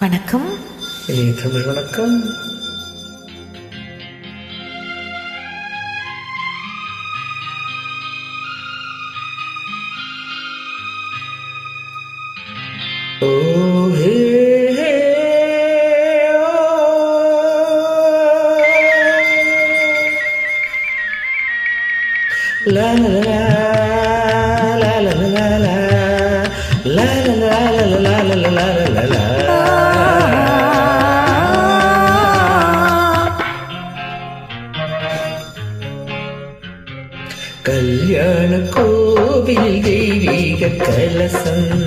வணக்கம் இனிய தமிழ் வணக்கம் ஓ ஹே ஹே ஓ. லா லா லா லா லா லா லா லா லா லா லா லா லா கல்யாண கோவில் தெய்வீக கலசம்.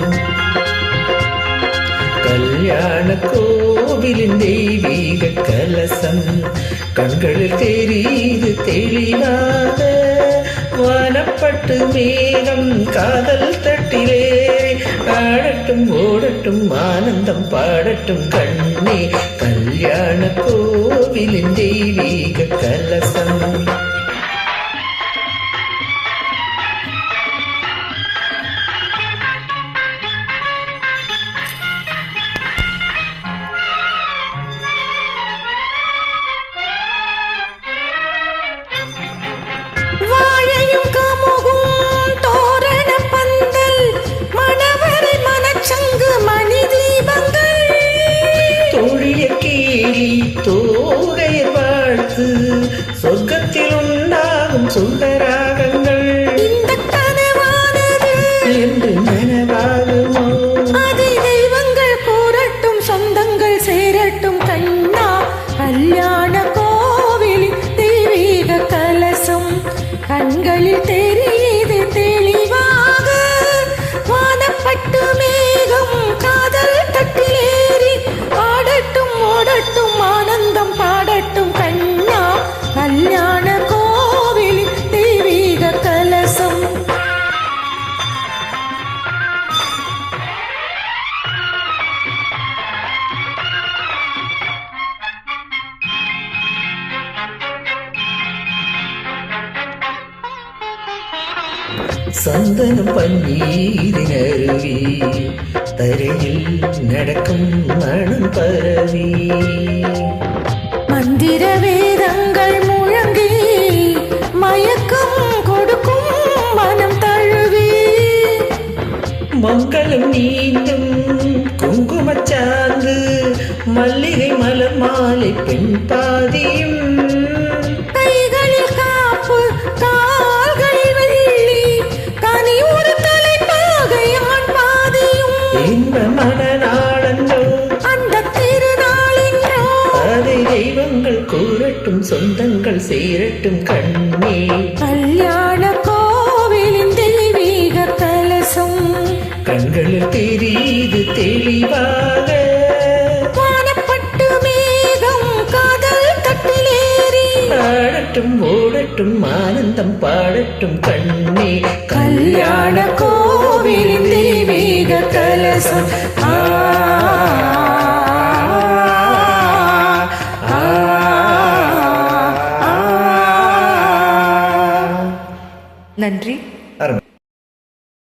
கல்யாண கோவிலின் தெய்வீக கலசம். கண்களில் தெரியுது தெளிவாக வானப்பட்டு மேகம் காதல் தட்டிலே. ஆடட்டும் ஓடட்டும் ஆனந்தம் பாடட்டும் கண்ணே. கல்யாண கோவிலின் தெய்வீக கலசம். சுந்தராகங்கள். இந்த கனவானது என்று நனவாகுமோ? அதை தெய்வங்கள் கூறட்டும் சொந்தங்கள் சேரட்டும் கண்ணா கல்யாண கோவிலின் தெய்வீக கலசம். கண்களில் சந்தனம் பன்னீரின் அருவி தரையில் நடக்கும் மனம் பரவி. மந்திர வேதங்கள் முழங்கி மயக்கம் கொடுக்கும் மனம் தழுவி. மங்களம் நீந்தும் குங்குமச்சாந்து மல்லிகை மலர் மாலை பெண் பாதியும். சொந்தங்கள் சேரட்டும் கண்ணே. கல்யாண கோவிலின் தெய்வீக கலசம். கண்களில் தெரியுது தெளிவாக. வானப்பட்டு மேகம் காதல் தட்டிலேறி. ஆடட்டும் ஓடட்டும் ஆனந்தம் பாடட்டும் கண்ணே. கல்யாண கோவிலின் தெய்வீக கலசம். ஆ, நன்றி.